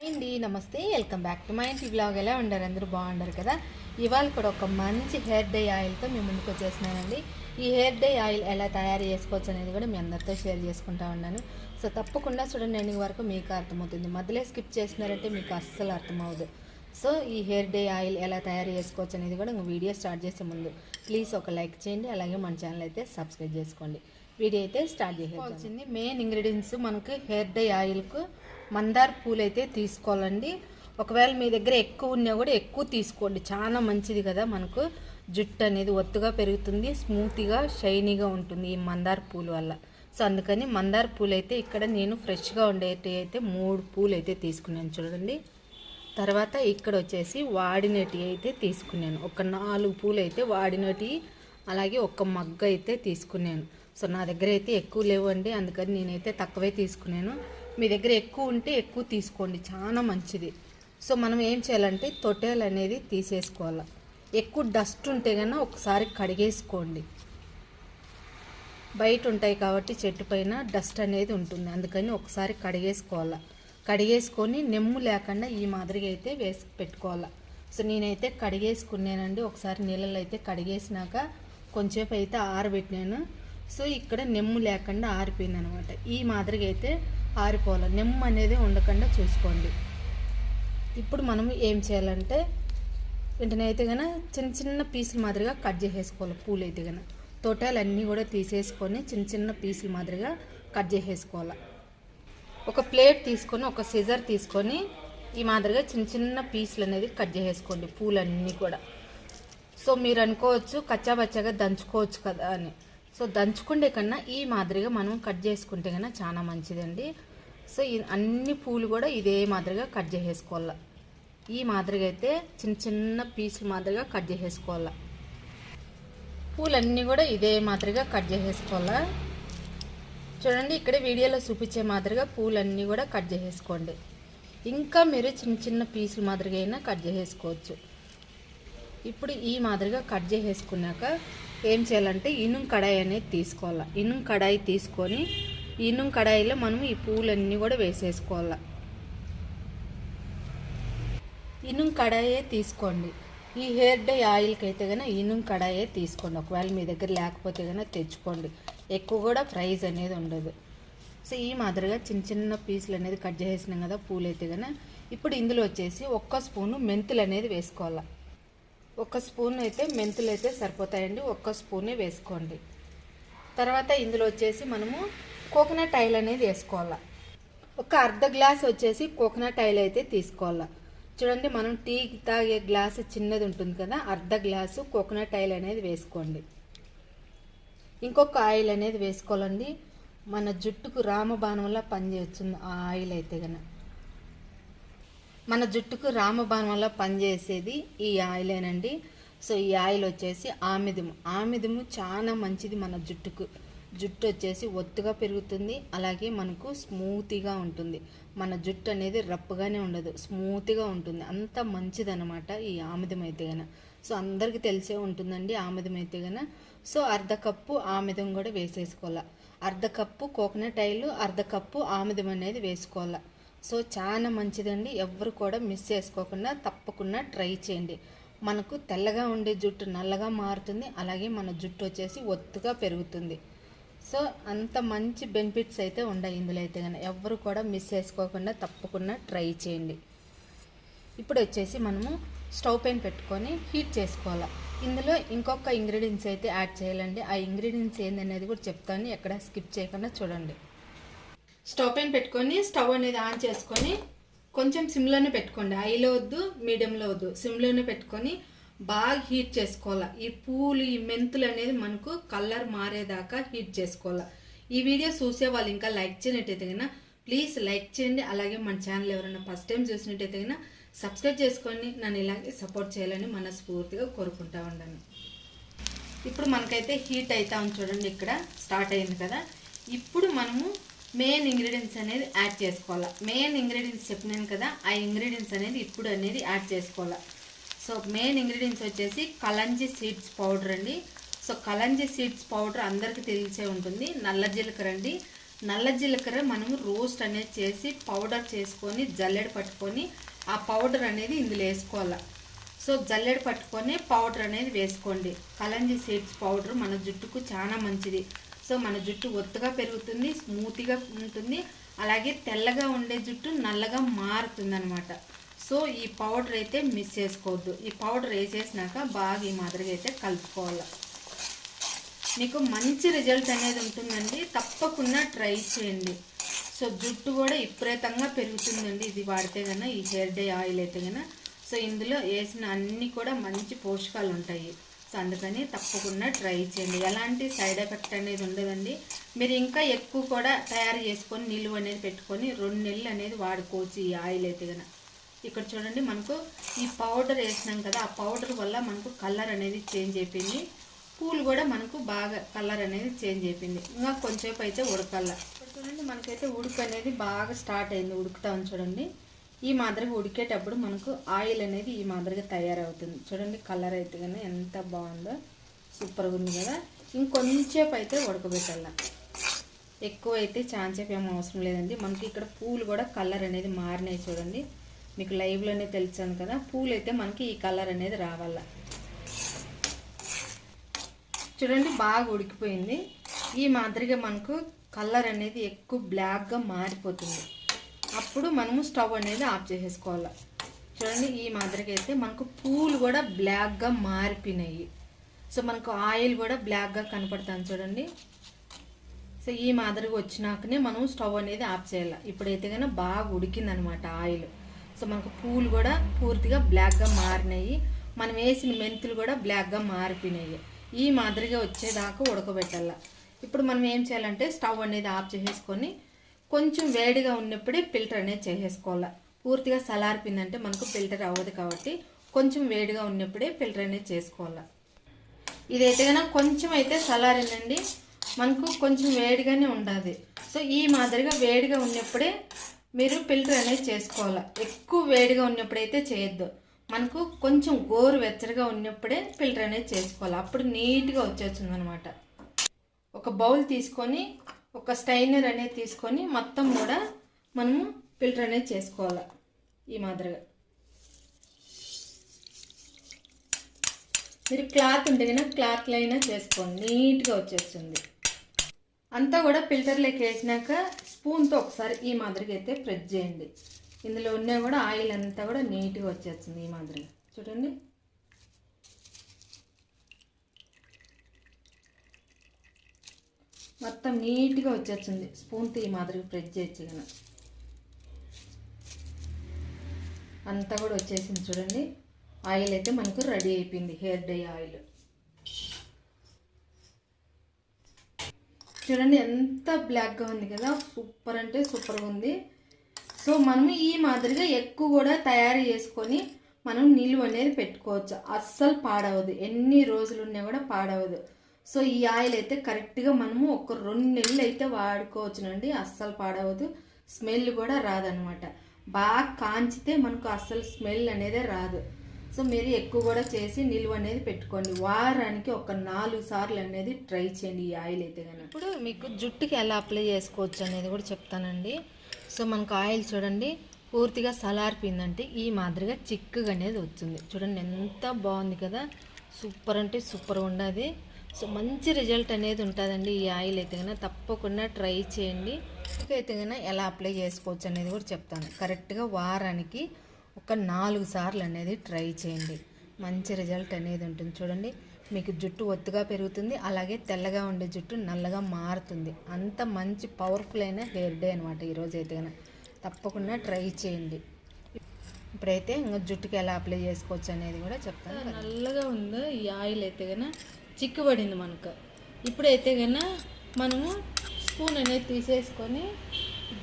అండి నమస్తే. Welcome back to mind ఇంటి బ్లాగ్. ఎలా ఉండారు అందరూ బాగుండారు కదా? ఇవాళ కూడా ఒక మంచి హెయిర్ డై ఆయిల్తో మేము ముందుకు వచ్చేసినానండి ఈ హెయిర్ డై ఆయిల్ ఎలా తయారు చేసుకోవచ్చు అనేది కూడా మీ అందరితో షేర్ చేసుకుంటా ఉన్నాను. సో తప్పకుండా చూడండి ఎండింగ్ వరకు మీకు అర్థమవుతుంది. మధ్యలో స్కిప్ చేసినారంటే మీకు అస్సలు అర్థమవుతుంది సో ఈ హెయిర్ డే ఆయిల్ ఎలా తయారు చేసుకోవచ్చు అనేది కూడా ఇంక వీడియో స్టార్ట్ చేసే ముందు. ప్లీజ్ ఒక లైక్ చేయండి అలాగే మన ఛానల్ అయితే సబ్స్క్రైబ్ చేసుకోండి. వీడియో అయితే స్టార్ట్ చేసేది మెయిన్ ఇంగ్రీడియంట్స్ మనకి హెయిర్ డై ఆయిల్కు మందార పూలు అయితే తీసుకోవాలండి. ఒకవేళ మీ దగ్గర ఎక్కువ ఉన్నా కూడా ఎక్కువ తీసుకోండి. చాలా మంచిది కదా మనకు. జుట్టు అనేది ఒత్తుగా పెరుగుతుంది స్మూత్గా షైనీగా ఉంటుంది ఈ మందార పూలు వల్ల. సో అందుకని మందార పూలు అయితే ఇక్కడ నేను ఫ్రెష్గా ఉండేటి అయితే మూడు పూలు అయితే తీసుకున్నాను చూడండి. తర్వాత ఇక్కడ వచ్చేసి వాడినటి అయితే తీసుకున్నాను. ఒక నాలుగు పూలు అయితే వాడినటి అలాగే ఒక మగ్గ అయితే తీసుకున్నాను. సో నా దగ్గర అయితే ఎక్కువ లేవండి. అందుకని నేనైతే తక్కువే తీసుకున్నాను. మీ దగ్గర ఎక్కువ ఉంటే ఎక్కువ తీసుకోండి. చాలా మంచిది. సో మనం ఏం చేయాలంటే తొట్టెలు అనేది తీసేసుకోవాలి. ఎక్కువ డస్ట్ ఉంటే కన్నా ఒకసారి కడిగేసుకోండి. బయట ఉంటాయి కాబట్టి చెట్టు పైన డస్ట్ అనేది ఉంటుంది. అందుకని ఒకసారి కడిగేసుకోవాలి. కడిగేసుకొని నెమ్ము లేకుండా ఈ మాదిరిగా అయితే వేసి పెట్టుకోవాలి. సో నేనైతే కడిగేసుకున్నానండి. ఒకసారి నీళ్ళలో అయితే కడిగేసినాక కొంచెంసేపు అయితే ఆరబెట్టినాను. సో ఇక్కడ నెమ్ము లేకుండా ఆరిపోయింది అనమాట ఈ మాదిరిగా అయితే ఆరిపోవాలి. నెమ్ము అనేది ఉండకుండా చూసుకోండి. ఇప్పుడు మనం ఏం చేయాలంటే వెంటనే అయితే కనుక చిన్న చిన్న పీసుల మాదిరిగా కట్ చేసేసుకోవాలి. పూలు అయితే కనుక తోటలు అన్నీ కూడా తీసేసుకొని చిన్న చిన్న పీసుల మాదిరిగా కట్ చేసేసుకోవాలి. ఒక ప్లేట్ తీసుకొని ఒక సిజర్ తీసుకొని ఈ మాదిరిగా చిన్న చిన్న పీసులు అనేది కట్ చేసేసుకోండి పూలన్నీ కూడా. సో మీరు అనుకోవచ్చు కచ్చాబచ్చాగా దంచుకోవచ్చు కదా అని. సో దంచుకుండే కన్నా ఈ మాదిరిగా మనం కట్ చేసుకుంటే కన్నా చాలా మంచిదండి. సో ఈ అన్ని పూలు కూడా ఇదే మాదిరిగా కట్ చేసేసుకోవాలి. ఈ మాదిరిగా అయితే చిన్న చిన్న పీసులు మాదిరిగా కట్ చేసేసుకోవాలి. పూలన్నీ కూడా ఇదే మాదిరిగా కట్ చేసేసుకోవాలా. చూడండి ఇక్కడ వీడియోలో చూపించే మాదిరిగా పూలన్నీ కూడా కట్ చేసేసుకోండి. ఇంకా మీరు చిన్న చిన్న పీసులు మాదిరిగా అయినా కట్ చేసేసుకోవచ్చు. ఇప్పుడు ఈ మాదిరిగా కట్ చేసేసుకున్నాక ఏం చేయాలంటే ఇనుం కడాయి అనేది తీసుకోవాలి. ఇనుం కడాయి తీసుకొని ఇనుం కడాయిలో మనం ఈ పూలన్నీ కూడా వేసేసుకోవాలి. ఇనుం కడాయే తీసుకోండి. ఈ హెయిర్ డై ఆయిల్కి అయితే కనుక ఇనుం కడాయే తీసుకోండి. ఒకవేళ మీ దగ్గర లేకపోతే కనుక తెచ్చుకోండి. ఎక్కువ కూడా ప్రైజ్ అనేది ఉండదు. సో ఈ మాదిరిగా చిన్న చిన్న పీసులు అనేది కట్ చేసేసినాం కదా పూలు అయితే కనుక ఇప్పుడు ఇందులో వచ్చేసి ఒక్క స్పూను మెంతులు అనేది వేసుకోవాలి. ఒక స్పూన్ అయితే మెంతులు అయితే సరిపోతాయండి ఒక్క స్పూనే వేసుకోండి. తర్వాత ఇందులో వచ్చేసి మనము కోకోనట్ ఆయిల్ అనేది వేసుకోవాలి. ఒక అర్ధ గ్లాస్ వచ్చేసి కోకోనట్ ఆయిల్ అయితే తీసుకోవాలి. చూడండి మనం టీ తాగే గ్లాసు చిన్నది ఉంటుంది కదా అర్ధ గ్లాసు కోకోనట్ ఆయిల్ అనేది వేసుకోండి. ఇంకొక ఆయిల్ అనేది వేసుకోవాలండి. మన జుట్టుకు రామబాణంలా పనిచేస్తుంది ఆ ఆయిల్ అయితే కనుక మన జుట్టుకు రామబాణంలా పనిచేసేది ఈ ఆయిలేనండి. సో ఈ ఆయిల్ వచ్చేసి ఆమిదము. ఆమిదము చాలా మంచిది మన జుట్టుకు. జుట్టు వచ్చేసి ఒత్తుగా పెరుగుతుంది. అలాగే మనకు స్మూతీగా ఉంటుంది. మన జుట్టు అనేది రప్పుగానే ఉండదు. స్మూత్గా ఉంటుంది. అంత మంచిదన్నమాట ఈ ఆముదం అయితే గన సో అందరికీ తెలిసే ఉంటుందండి ఆముదం అయితే గన సో అర్ధ కప్పు ఆముదం కూడా వేసేసుకోవాలి. అర్ధ కప్పు కోకోనట్ ఆయిల్ అర్ధ కప్పు ఆముదం అనేది వేసుకోవాలి. సో చాలా మంచిదండి. ఎవరు కూడా మిస్ చేసుకోకుండా తప్పకుండా ట్రై చేయండి. మనకు తెల్లగా ఉండే జుట్టు నల్లగా మారుతుంది. అలాగే మన జుట్టు వచ్చేసి ఒత్తుగా పెరుగుతుంది. సో అంత మంచి బెనిఫిట్స్ అయితే ఉన్నాయి ఇందులో అయితే కానీ ఎవరు కూడా మిస్ చేసుకోకుండా తప్పకుండా ట్రై చేయండి. ఇప్పుడు వచ్చేసి మనము స్టవ్ పైన పెట్టుకొని హీట్ చేసుకోవాలి. ఇందులో ఇంకొక ఇంగ్రీడియంట్స్ అయితే యాడ్ చేయాలండి. ఆ ఇంగ్రీడియంట్స్ ఏందనేది కూడా చెప్తాను. ఎక్కడ స్కిప్ చేయకుండా చూడండి. స్టవ్ పైన పెట్టుకొని స్టవ్ అనేది ఆన్ చేసుకొని కొంచెం సిమ్లోనే పెట్టుకోండి. హైలో వద్దు మీడియంలో వద్దు. సిమ్లోనే పెట్టుకొని బాగా హీట్ చేసుకోవాలి. ఈ పూలు ఈ మెంతులు అనేది మనకు కలర్ మారేదాకా హీట్ చేసుకోవాలి. ఈ వీడియో చూసే వాళ్ళు ఇంకా లైక్ చేయనట్టయితే కన్నా ప్లీజ్ లైక్ చేయండి. అలాగే మన ఛానల్ ఎవరైనా ఫస్ట్ టైం చూసినట్టయితే కన్నా సబ్స్క్రైబ్ చేసుకొని నన్ను ఇలాగే సపోర్ట్ చేయాలని మనస్ఫూర్తిగా కోరుకుంటా ఉన్నాను ఇప్పుడు మనకైతే హీట్ అవుతా ఉంది చూడండి ఇక్కడ స్టార్ట్ అయింది కదా. ఇప్పుడు మనము మెయిన్ ఇంగ్రీడియంట్స్ అనేది యాడ్ చేసుకోవాలి. మెయిన్ ఇంగ్రీడియంట్స్ చెప్పినాను కదా ఆ ఇంగ్రీడియంట్స్ అనేది ఇప్పుడు అనేది యాడ్ చేసుకోవాలి. సో మెయిన్ ఇంగ్రీడియంట్స్ వచ్చేసి కలంజి సీడ్స్ పౌడర్ అండి. సో కలంజి సీడ్స్ పౌడర్ అందరికీ తెలిసే ఉంటుంది. నల్ల జీలకర్ర అండి నల్ల జీలకర్ర మనము రోస్ట్ అనేది చేసి పౌడర్ చేసుకొని జల్లెడ పట్టుకొని ఆ పౌడర్ అనేది ఇందులో వేసుకోవాలి. సో జల్లెడ పట్టుకొని పౌడర్ అనేది వేసుకోండి. కలంజీ సీడ్స్ పౌడర్ మన జుట్టుకు చాలా మంచిది. సో మన జుట్టు ఒత్తుగా పెరుగుతుంది స్మూత్గా ఉంటుంది. అలాగే తెల్లగా ఉండే జుట్టు నల్లగా మారుతుంది అనమాట సో ఈ పౌడర్ అయితే మిస్ చేసుకోవద్దు. ఈ పౌడర్ వేసేసినాక బాగా ఈ మాదిరిగా అయితే కలుపుకోవాలి. మీకు మంచి రిజల్ట్ అనేది ఉంటుందండి. తప్పకుండా ట్రై చేయండి. సో జుట్టు కూడా విపరీతంగా పెరుగుతుందండి. ఇది వాడితే కన్నా ఈ హెయిర్ డే ఆయిల్ అయితే కన్నా సో ఇందులో వేసిన అన్ని కూడా మంచి పోషకాలు ఉంటాయి. సో అందుకని తప్పకుండా ట్రై చేయండి. ఎలాంటి సైడ్ ఎఫెక్ట్ అనేది ఉండదండి. మీరు ఇంకా ఎక్కువ కూడా తయారు చేసుకొని నిలువ అనేది పెట్టుకొని రెండు నెలలు అనేది వాడుకోవచ్చు ఈ ఆయిల్ అయితే కనుక ఇక్కడ చూడండి మనకు ఈ పౌడర్ వేసినాం కదా. ఆ పౌడర్ వల్ల మనకు కలర్ అనేది చేంజ్ అయిపోయింది. పూలు కూడా మనకు బాగా కలర్ అనేది చేంజ్ అయిపోయింది. ఇంకా కొంచెంసేపు అయితే ఉడకల్ల ఇప్పుడు చూడండి మనకైతే ఉడుకు అనేది బాగా స్టార్ట్ అయింది. ఉడుకుతాం చూడండి. ఈ మాదిరిగా ఉడికేటప్పుడు మనకు ఆయిల్ అనేది ఈ మాదిరిగా తయారవుతుంది. చూడండి కలర్ అయితే కానీ ఎంత బాగుందో సూపర్గా ఉంది కదా. ఇంకొంచేపు అయితే ఉడకబెట్టాల. ఎక్కువ అయితే ఛాన్స్ ఏం అవసరం లేదండి. మనకి ఇక్కడ పూలు కూడా కలర్ అనేది మారినాయి చూడండి. మీకు లైవ్లోనే తెలిసాను కదా. పూలు అయితే మనకి ఈ కలర్ అనేది రావాలా. చూడండి బాగా ఉడికిపోయింది. ఈ మాదిరిగా మనకు కలర్ అనేది ఎక్కువ బ్లాక్గా మారిపోతుంది. అప్పుడు మనము స్టవ్ అనేది ఆఫ్ చేసేసుకోవాలి. చూడండి ఈ మాదిరిగా అయితే మనకు పూలు కూడా బ్లాక్గా మారిపోయినాయి. సో మనకు ఆయిల్ కూడా బ్లాక్గా కనపడుతుంది చూడండి. సో ఈ మాదిరిగా వచ్చినాకనే మనం స్టవ్ అనేది ఆఫ్ చేయాలి. ఇప్పుడైతే కనుక బాగా ఉడికిందనమాట ఆయిల్. సో మనకు పూలు కూడా పూర్తిగా బ్లాక్గా మారినాయి. మనం వేసిన మెంతులు కూడా బ్లాక్గా మారిపోయినాయి. ఈ మాదిరిగా వచ్చేదాకా ఉడకబెట్టాల. ఇప్పుడు మనం ఏం చేయాలంటే స్టవ్ అనేది ఆఫ్ చేసేసుకొని కొంచెం వేడిగా ఉన్నప్పుడే ఫిల్టర్ అనేది చేసేసుకోవాలి. పూర్తిగా సలారిపోయిందంటే మనకు ఫిల్టర్ అవ్వదు కాబట్టి కొంచెం వేడిగా ఉన్నప్పుడే ఫిల్టర్ అనేది చేసుకోవాలి. ఇదైతే కనుక కొంచెం అయితే సలారిందండి. మనకు కొంచెం వేడిగానే ఉండాలి సో ఈ మాదిరిగా వేడిగా ఉన్నప్పుడే మీరు ఫిల్టర్ అనేది చేసుకోవాలి. ఎక్కువ వేడిగా ఉన్నప్పుడైతే చేయొద్దు. మనకు కొంచెం గోరు వెచ్చగా ఉన్నప్పుడే ఫిల్టర్ అనేది చేసుకోవాలి. అప్పుడు నీట్గా వచ్చేస్తుంది అనమాట ఒక బౌల్ తీసుకొని ఒక స్టైనర్ అనేది తీసుకొని మొత్తం కూడా మనము ఫిల్టర్ అనేది చేసుకోవాలి ఈ మాదిరిగా. మీరు క్లాత్ ఉంటే కనుక క్లాత్లో అయినా చేసుకోండి. నీట్గా వచ్చేస్తుంది. అంతా కూడా ఫిల్టర్లోకి వేసినాక స్పూన్తో ఒకసారి ఈ మాదిరిగా అయితే ప్రెస్ చేయండి. ఇందులో ఉన్న కూడా ఆయిల్ అంతా కూడా నీట్గా వచ్చేస్తుంది ఈ మాదిరిగా. చూడండి. మొత్తం నీట్గా వచ్చేస్తుంది. స్పూన్తో ఈ మాదిరిగా ప్రెస్ చేయొచ్చు కనుక అంతా కూడా వచ్చేసింది చూడండి. ఆయిల్ అయితే మనకు రెడీ అయిపోయింది. Hair dye oil. చూడండి ఎంత బ్లాక్గా ఉంది కదా. సూపర్ అంటే సూపర్గా ఉంది. సో మనం ఈ మాదిరిగా ఎక్కువ కూడా తయారు చేసుకొని మనం నిలువ అనేది పెట్టుకోవచ్చు. అస్సలు పాడవదు. ఎన్ని రోజులు ఉన్నా కూడా పాడవదు. సో ఈ ఆయిల్ అయితే కరెక్ట్గా మనము ఒక రెండు నెలలు అయితే వాడుకోవచ్చునండి. అస్సలు పాడవదు. స్మెల్ కూడా రాదనమాట. బాగా కాంచితే మనకు అస్సలు స్మెల్ అనేది రాదు. సో మీరు ఎక్కువ కూడా చేసి నిల్వ అనేది పెట్టుకోండి. వారానికి ఒక నాలుగు సార్లు అనేది ట్రై చేయండి ఈ ఆయిల్ అయితే కానీ ఇప్పుడు మీకు జుట్టుకి ఎలా అప్లై చేసుకోవచ్చు అనేది కూడా చెప్తానండి. సో మనకు ఆయిల్ చూడండి పూర్తిగా సలారిపోయిందంటే ఈ మాదిరిగా చిక్కుగా అనేది వచ్చింది. చూడండి ఎంత బాగుంది కదా. సూపర్ అంటే సూపర్ ఉండదు. సో మంచి రిజల్ట్ అనేది ఉంటుందండి ఈ ఆయిల్ అయితే కనుక తప్పకుండా ట్రై చేయండి. అయితే కనుక ఎలా అప్లై చేసుకోవచ్చు అనేది కూడా చెప్తాను. కరెక్ట్గా వారానికి ఒక నాలుగు సార్లు అనేది ట్రై చేయండి. మంచి రిజల్ట్ అనేది ఉంటుంది. చూడండి మీకు జుట్టు ఒత్తుగా పెరుగుతుంది అలాగే తెల్లగా ఉండే జుట్టు నల్లగా మారుతుంది. అంత మంచి పవర్ఫుల్ అయిన హెయిర్ డే అనమాట ఈరోజు అయితే తప్పకుండా ట్రై చేయండి. ఇప్పుడైతే ఇంకా జుట్టుకి ఎలా అప్లై చేసుకోవచ్చు అనేది కూడా చెప్తాను నల్లగా ఉందో ఈ ఆయిల్ అయితే కనుక చిక్కుబడింది మనకు. ఇప్పుడైతే కనుక మనము స్పూన్ అనేది తీసేసుకొని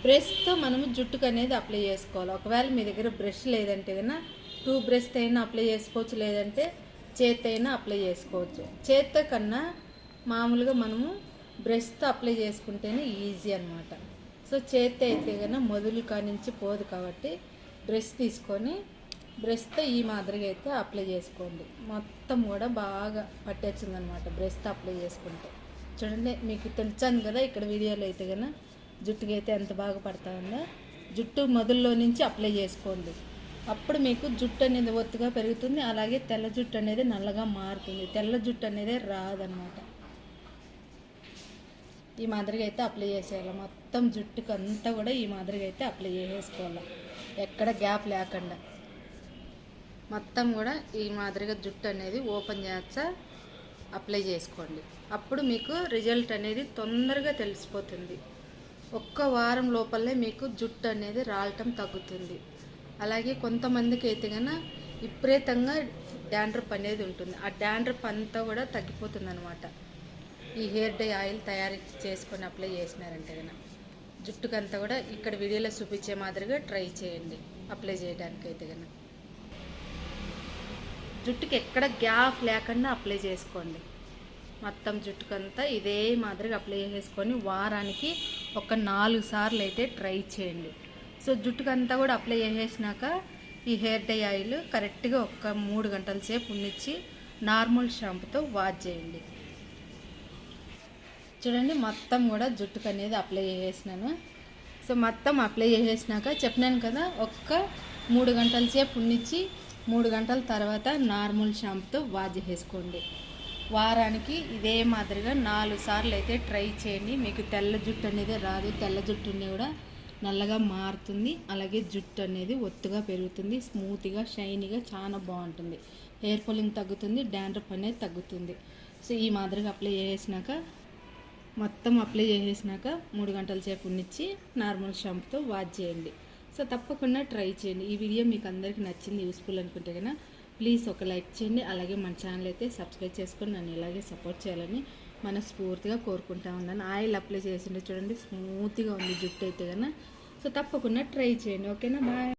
బ్రష్తో మనము జుట్టుకు అనేది అప్లై చేసుకోవాలి. ఒకవేళ మీ దగ్గర బ్రష్ లేదంటే కనుక టూ బ్రష్ అయినా అప్లై చేసుకోవచ్చు. లేదంటే చేత్తైనా అప్లై చేసుకోవచ్చు. చేత్తో కన్నా మామూలుగా మనము బ్రష్తో అప్లై చేసుకుంటేనే ఈజీ అనమాట సో చేత్తో అయితే కన్నా మొదలు కానించి పోదు కాబట్టి బ్రష్ తీసుకొని బ్రష్తో ఈ మాదిరిగా అయితే అప్లై చేసుకోండి. మొత్తం కూడా బాగా పట్టేస్తుంది బ్రష్తో అప్లై చేసుకుంటే. చూడండి మీకు తెలిసాను కదా ఇక్కడ వీడియోలో అయితే కన్నా జుట్టుకి అయితే ఎంత బాగా పడతా ఉందో జుట్టు మొదల్లో నుంచి అప్లై చేసుకోండి. అప్పుడు మీకు జుట్టు అనేది ఒత్తుగా పెరుగుతుంది అలాగే తెల్ల జుట్టు అనేది నల్లగా మారుతుంది. తెల్ల జుట్టు అనేది రాదనమాట ఈ మాదిరిగా అయితే అప్లై చేసేయాలి. మొత్తం జుట్టుకు అంతా కూడా ఈ మాదిరిగా అయితే అప్లై చేసేసుకోవాలి. ఎక్కడ గ్యాప్ లేకుండా. మొత్తం కూడా ఈ మాదిరిగా జుట్టు అనేది ఓపెన్ చేస్తా అప్లై చేసుకోండి. అప్పుడు మీకు రిజల్ట్ అనేది తొందరగా తెలిసిపోతుంది. ఒక్క వారం లోపలే మీకు జుట్టు అనేది రాలటం తగ్గుతుంది. అలాగే కొంతమందికి అయితే కన్నా విపరీతంగా డాండ్రప్ అనేది ఉంటుంది. ఆ డాండ్రప్ అంతా కూడా తగ్గిపోతుంది అనమాట ఈ హెయిర్ డై ఆయిల్ తయారు చేసుకొని అప్లై చేసినారంటే కనుక జుట్టుకంతా కూడా ఇక్కడ వీడియోలో చూపించే మాదిరిగా ట్రై చేయండి. అప్లై చేయడానికి అయితే కనుక జుట్టుకి ఎక్కడ గ్యాప్ లేకుండా అప్లై చేసుకోండి. మొత్తం జుట్టుకంతా ఇదే మాదిరిగా అప్లై చేసుకొని వారానికి ఒక నాలుగు సార్లు అయితే ట్రై చేయండి. సో జుట్టుకంతా కూడా అప్లై చేసేసినాక ఈ హెయిర్ డై ఆయిల్ కరెక్ట్గా ఒక మూడు గంటల సేపు ఉన్నిచ్చి నార్మల్ షాంపుతో వాష్ చేయండి. చూడండి మొత్తం కూడా జుట్టుకు అనేది అప్లై చేసేసినాను. సో మొత్తం అప్లై చేసేసినాక చెప్పినాను కదా ఒక్క మూడు గంటల సేపు ఉన్నిచ్చి మూడు గంటల తర్వాత నార్మల్ షాంపుతో వాష్ చేసేసుకోండి. వారానికి ఇదే మాదిరిగా నాలుగు సార్లు అయితే ట్రై చేయండి. మీకు తెల్ల జుట్టు అనేది రాదు. తెల్ల జుట్టుని కూడా నల్లగా మారుతుంది. అలాగే జుట్టు అనేది ఒత్తుగా పెరుగుతుంది. స్మూత్గా షైనీగా చాలా బాగుంటుంది. హెయిర్ ఫాలింగ్ తగ్గుతుంది డాండ్రఫ్ అనేది తగ్గుతుంది. సో ఈ మాదిరిగా అప్లై చేసినాక మొత్తం అప్లై చేసేసినాక మూడు గంటల సేపు ఉన్నిచ్చి నార్మల్ షాంపుతో వాష్ చేయండి. సో తప్పకుండా ట్రై చేయండి. ఈ వీడియో మీకు అందరికీ నచ్చింది యూస్ఫుల్ అనుకుంటే కనుక ప్లీజ్ ఒక లైక్ చేయండి. అలాగే మన ఛానల్ అయితే సబ్స్క్రైబ్ చేసుకొని నన్ను ఇలాగే సపోర్ట్ చేయాలని మనస్ఫూర్తిగా కోరుకుంటా ఉన్నాను. ఆయిల్ అప్లై చేసిండే చూడండి స్మూత్గా ఉంది జుట్టు అయితే కన్నా. సో తప్పకుండా ట్రై చేయండి. ఓకేనా బాయ్